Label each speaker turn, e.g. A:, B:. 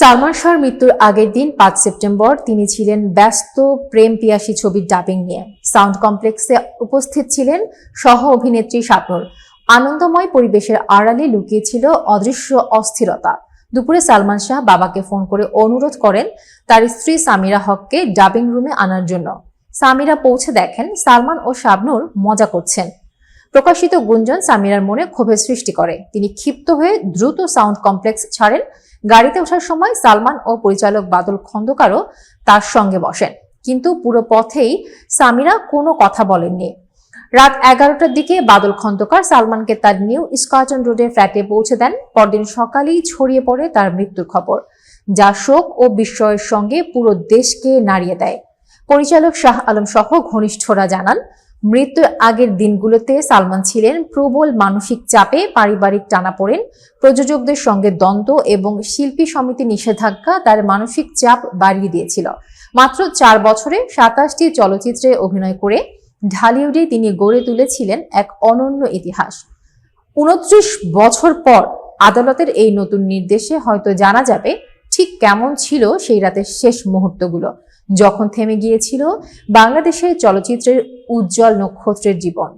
A: সালমান শাহর মৃত্যুর আগের দিন পাঁচ সেপ্টেম্বর তিনি ছিলেন ব্যস্ত প্রেম পিয়াসী ছবির ডাবিং নিয়ে। সাউন্ড কমপ্লেক্সে উপস্থিত ছিলেন সহ অভিনেত্রী শাবনুর আনন্দময় পরিবেশের আড়ালে লুকিয়েছিল অদৃশ্য অস্থিরতা। দুপুরে সালমান শাহ বাবাকে ফোন করে অনুরোধ করেন তার স্ত্রী সামিরা হককে ডাবিং রুমে আনার জন্য। সামিরা পৌঁছে দেখেন সালমান ও শাবনুর মজা করছেন। প্রকাশিত গুঞ্জন সামিরার মনে ক্ষোভের সৃষ্টি করে। তিনি ক্ষিপ্ত হয়ে দ্রুত সাউন্ড কমপ্লেক্স ছাড়েন। গাড়িতে ওঠার সময় সালমান ও পরিচালক বাদল খন্দকারও তার সঙ্গে বসেন। কিন্তু পুরো পথেই সামিরা কোনো কথা বলেননি। রাত এগারোটার দিকে বাদল খন্দকার সালমানকে তার নিউ স্কটন রোডের ফ্ল্যাটে পৌঁছে দেন। পরদিন সকালেই ছড়িয়ে পড়ে তার মৃত্যুর খবর, যা শোক ও বিস্ময়ের সঙ্গে পুরো দেশকে নাড়িয়ে দেয়। পরিচালক শাহ আলম সহ ঘনিষ্ঠরা জানান মৃত্যুর আগের দিনগুলোতে সালমান ছিলেন প্রবল মানসিক চাপে পারিবারিক টানাপোড়েন প্রযোজকদের সঙ্গে দ্বন্দ্ব এবং শিল্পী সমিতি নিষেধাজ্ঞা তার মানসিক চাপ বাড়িয়ে দিয়েছিল। মাত্র চার বছরে সাতাশটি চলচ্চিত্রে অভিনয় করে ঢালিউডে তিনি গড়ে তুলেছিলেন এক অনন্য ইতিহাস। উনত্রিশ বছর পর আদালতের এই নতুন নির্দেশে হয়তো জানা যাবে ঠিক কেমন ছিল সেই রাতের শেষ মুহূর্তগুলো। যখন থেমে গিয়েছিল বাংলাদেশের চলচ্চিত্রের উজ্জ্বল নক্ষত্রের জীবন।